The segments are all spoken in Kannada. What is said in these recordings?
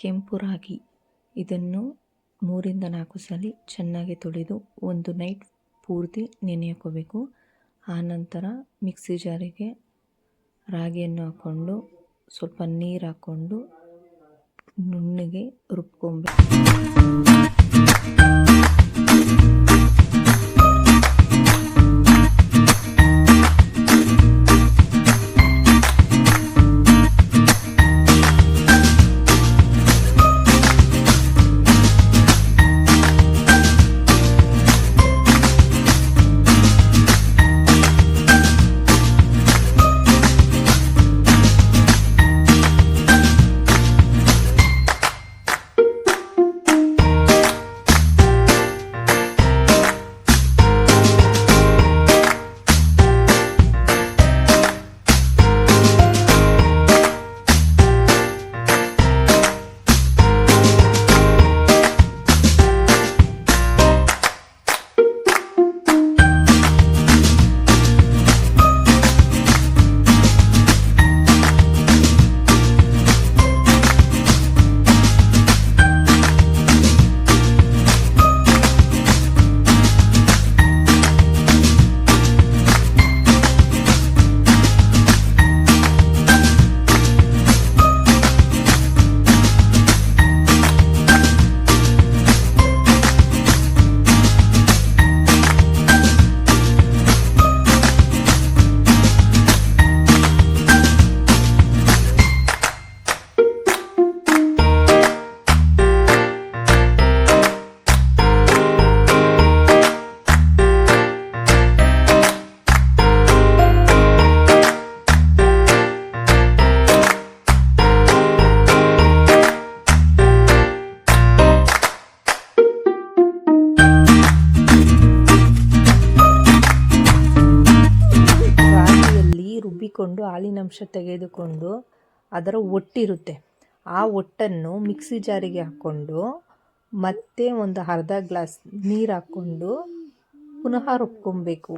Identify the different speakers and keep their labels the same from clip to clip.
Speaker 1: ಕೆಂಪು ರಾಗಿ. ಇದನ್ನು ಮೂರಿಂದ ನಾಲ್ಕು ಸಲ ಚೆನ್ನಾಗಿ ತೊಳೆದು ಒಂದು ನೈಟ್ ಪೂರ್ತಿ ನೆನೆ ಹಾಕ್ಕೋಬೇಕು ಆನಂತರ ಮಿಕ್ಸಿ ಜಾರಿಗೆ ರಾಗಿಯನ್ನು ಹಾಕ್ಕೊಂಡು ಸ್ವಲ್ಪ ನೀರು ಹಾಕ್ಕೊಂಡು ನುಣ್ಣಗೆ ರುಬ್ಕೊಬೇಕು. ರುಬ್ಬಿಕೊಂಡು ಹಾಲಿನಂಶ ತೆಗೆದುಕೊಂಡು ಅದರ ಒಟ್ಟಿರುತ್ತೆ. ಆ ಒಟ್ಟನ್ನು ಮಿಕ್ಸಿ ಜಾರಿಗೆ ಹಾಕ್ಕೊಂಡು ಮತ್ತೆ ಒಂದು ಅರ್ಧ ಗ್ಲಾಸ್ ನೀರು ಹಾಕ್ಕೊಂಡು ಪುನಃ ರುಬ್ಕೊಬೇಕು.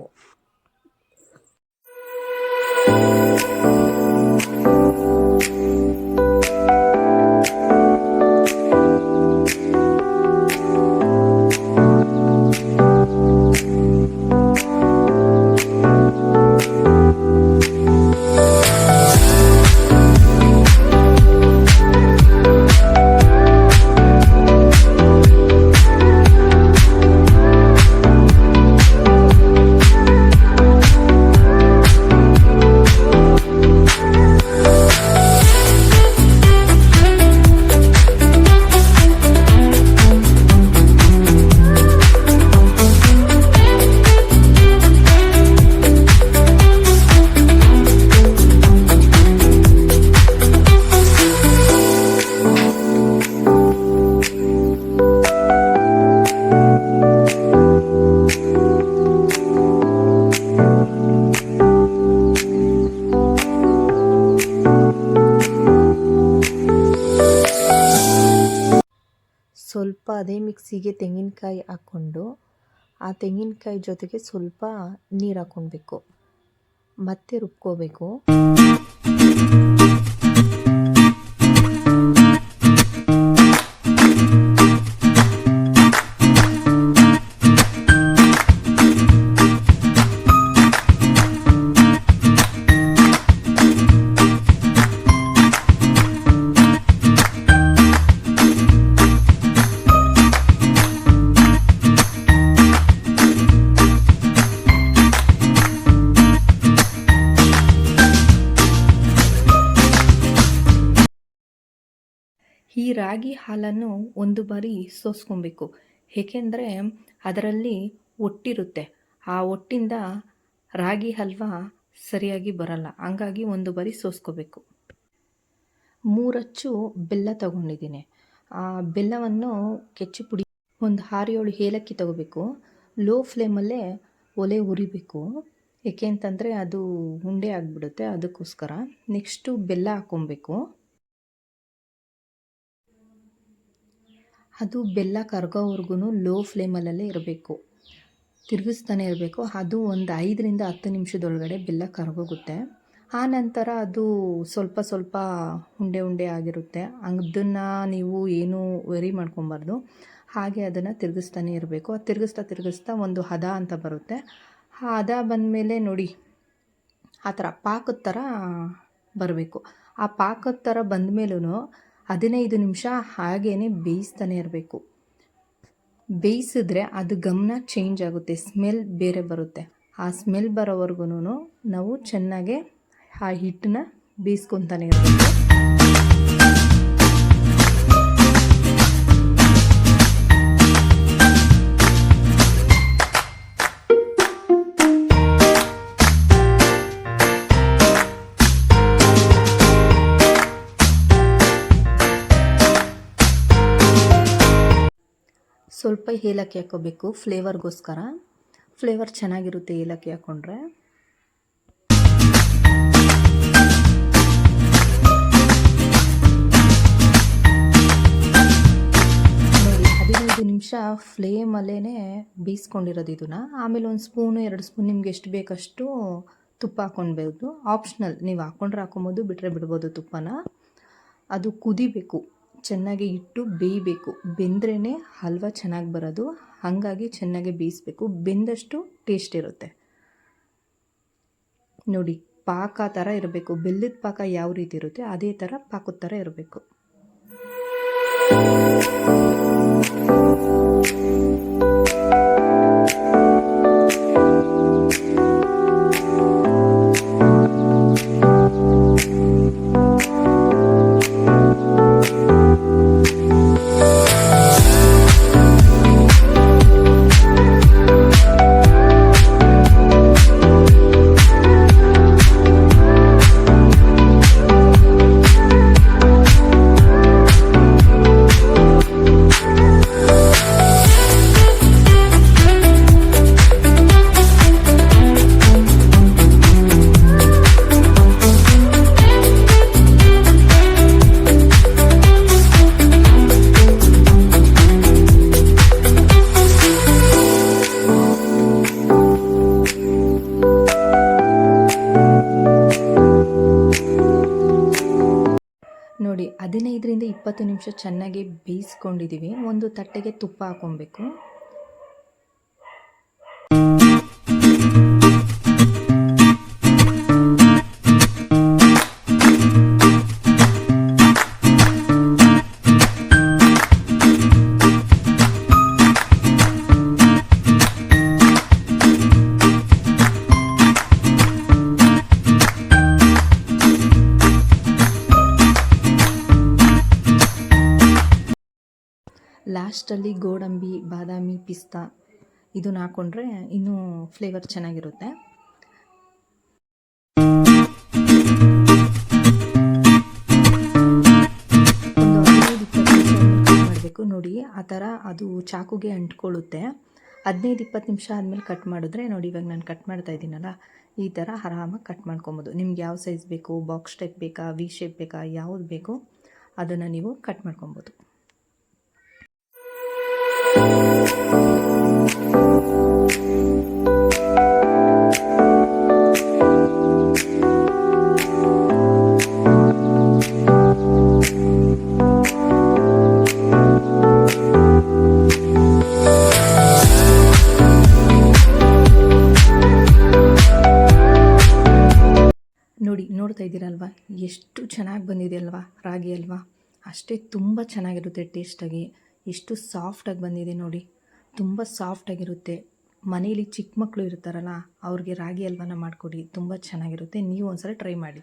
Speaker 1: ಸ್ವಲ್ಪ ಅದೇ ಮಿಕ್ಸಿಗೆ ತೆಂಗಿನಕಾಯಿ ಹಾಕ್ಕೊಂಡು ಆ ತೆಂಗಿನಕಾಯಿ ಜೊತೆಗೆ ಸ್ವಲ್ಪ ನೀರು ಹಾಕ್ಕೊಳ್ಬೇಕು. ಮತ್ತೆ ರುಬ್ಕೋಬೇಕು ರಾಗಿ ಹಾಲನ್ನು ಒಂದು ಬಾರಿ ಸೋಸ್ಕೊಬೇಕು. ಏಕೆಂದರೆ ಅದರಲ್ಲಿ ಒಟ್ಟಿರುತ್ತೆ. ಆ ಒಟ್ಟಿಂದ ರಾಗಿ ಹಲ್ವ ಸರಿಯಾಗಿ ಬರಲ್ಲ. ಹಂಗಾಗಿ ಒಂದು ಬಾರಿ ಸೋಸ್ಕೋಬೇಕು. ಮೂರಚ್ಚು ಬೆಲ್ಲ ತಗೊಂಡಿದ್ದೀನಿ. ಆ ಬೆಲ್ಲವನ್ನು ಕೆಚ್ಚು ಪುಡಿ ಒಂದು ಹಾರಿಯೋಳು ಏಲಕ್ಕಿ ತಗೋಬೇಕು. ಲೋ ಫ್ಲೇಮಲ್ಲೇ ಒಲೆ ಉರಿಬೇಕು. ಏಕೆ ಅಂತಂದರೆ ಅದು ಉಂಡೆ ಆಗಿಬಿಡುತ್ತೆ. ಅದಕ್ಕೋಸ್ಕರ ನೆಕ್ಸ್ಟು ಬೆಲ್ಲ ಹಾಕ್ಕೊಬೇಕು. ಅದು ಬೆಲ್ಲ ಕರಗೋವರೆಗೂ ಲೋ ಫ್ಲೇಮಲ್ಲೇ ಇರಬೇಕು. ತಿರುಗಿಸ್ತಾನೆ ಇರಬೇಕು. ಅದು ಒಂದು ಐದರಿಂದ ಹತ್ತು ನಿಮಿಷದೊಳಗಡೆ ಬೆಲ್ಲ ಕರಗೋಗುತ್ತೆ. ಆ ನಂತರ ಅದು ಸ್ವಲ್ಪ ಸ್ವಲ್ಪ ಉಂಡೆ ಉಂಡೆ ಆಗಿರುತ್ತೆ. ಅದನ್ನು ನೀವು ಏನೂ ವೆರಿ ಮಾಡ್ಕೊಬಾರ್ದು. ಹಾಗೆ ಅದನ್ನು ತಿರುಗಿಸ್ತಾನೆ ಇರಬೇಕು. ಅದು ತಿರುಗಿಸ್ತಾ ತಿರುಗಿಸ್ತಾ ಒಂದು ಹದ ಅಂತ ಬರುತ್ತೆ. ಆ ಹದ ಬಂದಮೇಲೆ ನೋಡಿ, ಆ ಥರ ಪಾಕದ ಥರ ಬರಬೇಕು. ಆ ಪಾಕದ ಥರ ಬಂದಮೇಲೂ ಹದಿನೈದು ನಿಮಿಷ ಹಾಗೇ ಬೇಯಿಸ್ತಾನೆ ಇರಬೇಕು. ಬೇಯಿಸಿದ್ರೆ ಅದು ಗಮನ ಚೇಂಜ್ ಆಗುತ್ತೆ ಸ್ಮೆಲ್ ಬೇರೆ ಬರುತ್ತೆ. ಆ ಸ್ಮೆಲ್ ಬರೋವರೆಗೂ ನಾವು ಚೆನ್ನಾಗೆ ಆ ಹಿಟ್ಟನ್ನ ಬೇಯಿಸ್ಕೊತಾನೆ ಇರಬೇಕು. ಸ್ವಲ್ಪ ಏಲಕ್ಕಿ ಹಾಕ್ಕೋಬೇಕು ಫ್ಲೇವರ್ಗೋಸ್ಕರ. ಫ್ಲೇವರ್ ಚೆನ್ನಾಗಿರುತ್ತೆ ಏಲಕ್ಕಿ ಹಾಕ್ಕೊಂಡ್ರೆ ನಿಮಿಷ ಫ್ಲೇಮಲ್ಲೇ ಬೀಸ್ಕೊಂಡಿರೋದು ಇದನ್ನು. ಆಮೇಲೆ ಒಂದು ಸ್ಪೂನು, ಎರಡು ಸ್ಪೂನ್ ನಿಮ್ಗೆ ಎಷ್ಟು ಬೇಕಷ್ಟು ತುಪ್ಪ ಹಾಕ್ಕೊಳ್ಬೋದು ಆಪ್ಷನಲ್, ನೀವು ಹಾಕ್ಕೊಂಡ್ರೆ ಹಾಕೊಬೋದು ಬಿಟ್ಟರೆ ಬಿಡ್ಬೋದು ತುಪ್ಪನ. ಅದು ಕುದಿಬೇಕು. ಚೆನ್ನಾಗಿ ಇಟ್ಟು ಬೇಯಬೇಕು. ಬೆಂದ್ರೇ ಹಲ್ವ ಚೆನ್ನಾಗಿ ಬರೋದು. ಹಾಗಾಗಿ ಚೆನ್ನಾಗಿ ಬೇಯಿಸ್ಬೇಕು. ಬೆಂದಷ್ಟು ಟೇಸ್ಟ್ ಇರುತ್ತೆ. ನೋಡಿ, ಪಾಕ ಥರ ಇರಬೇಕು. ಬೆಲ್ಲದ ಪಾಕ ಯಾವ ರೀತಿ ಇರುತ್ತೆ, ಅದೇ ಥರ ಪಾಕದ ಥರ ಇರಬೇಕು. ಇಪ್ಪತ್ತು ನಿಮಿಷ ಚೆನ್ನಾಗಿ ಬೇಯಿಸ್ಕೊಂಡಿದ್ದೀವಿ. ಒಂದು ತಟ್ಟೆಗೆ ತುಪ್ಪ ಹಾಕ್ಕೊಬೇಕು. ಲಾಸ್ಟಲ್ಲಿ ಗೋಡಂಬಿ, ಬಾದಾಮಿ ಪಿಸ್ತಾ ಇದನ್ನ ಹಾಕ್ಕೊಂಡ್ರೆ ಇನ್ನೂ ಫ್ಲೇವರ್ ಚೆನ್ನಾಗಿರುತ್ತೆ. ಮಾಡಬೇಕು. ನೋಡಿ, ಆ ಥರ ಅದು ಚಾಕುಗೆ ಅಂಟ್ಕೊಳ್ಳುತ್ತೆ. ಹದಿನೈದು ಇಪ್ಪತ್ತು ನಿಮಿಷ ಆದಮೇಲೆ ಕಟ್ ಮಾಡಿದ್ರೆ, ನೋಡಿ, ಇವಾಗ ನಾನು ಕಟ್ ಮಾಡ್ತಾ ಇದ್ದೀನಲ್ಲ, ಈ ಥರ ಆರಾಮಾಗಿ ಕಟ್ ಮಾಡ್ಕೊಬೋದು. ನಿಮ್ಗೆ ಯಾವ ಸೈಜ್ ಬೇಕು ಬಾಕ್ಸ್ ಟೈಪ್ ಬೇಕಾ ವಿ ಶೇಪ್ ಬೇಕಾ, ಯಾವ್ದು ಬೇಕೋ, ಅದನ್ನು ನೀವು ಕಟ್ ಮಾಡ್ಕೊಬೋದು. ನೋಡಿ ನೋಡ್ತಾ ಇದ್ದೀರಲ್ವಾ? ಎಷ್ಟು ಚೆನ್ನಾಗಿ ಬಂದಿದೆ ಅಲ್ವಾ? ರಾಗಿ ಅಲ್ವಾ? ಅಷ್ಟೇ ತುಂಬ ಚೆನ್ನಾಗಿರುತ್ತೆ ಟೇಸ್ಟಾಗಿ ಎಷ್ಟು ಸಾಫ್ಟಾಗಿ ಬಂದಿದೆ ನೋಡಿ. ತುಂಬ ಸಾಫ್ಟಾಗಿರುತ್ತೆ ಮನೇಲಿ ಚಿಕ್ಕ ಮಕ್ಕಳು ಇರ್ತಾರಲ್ಲ, ಅವ್ರಿಗೆ ರಾಗಿ ಹಲ್ವಾನ ಮಾಡಿಕೊಡಿ, ತುಂಬ ಚೆನ್ನಾಗಿರುತ್ತೆ. ನೀವು ಒಂದ್ಸಲ ಟ್ರೈ ಮಾಡಿ.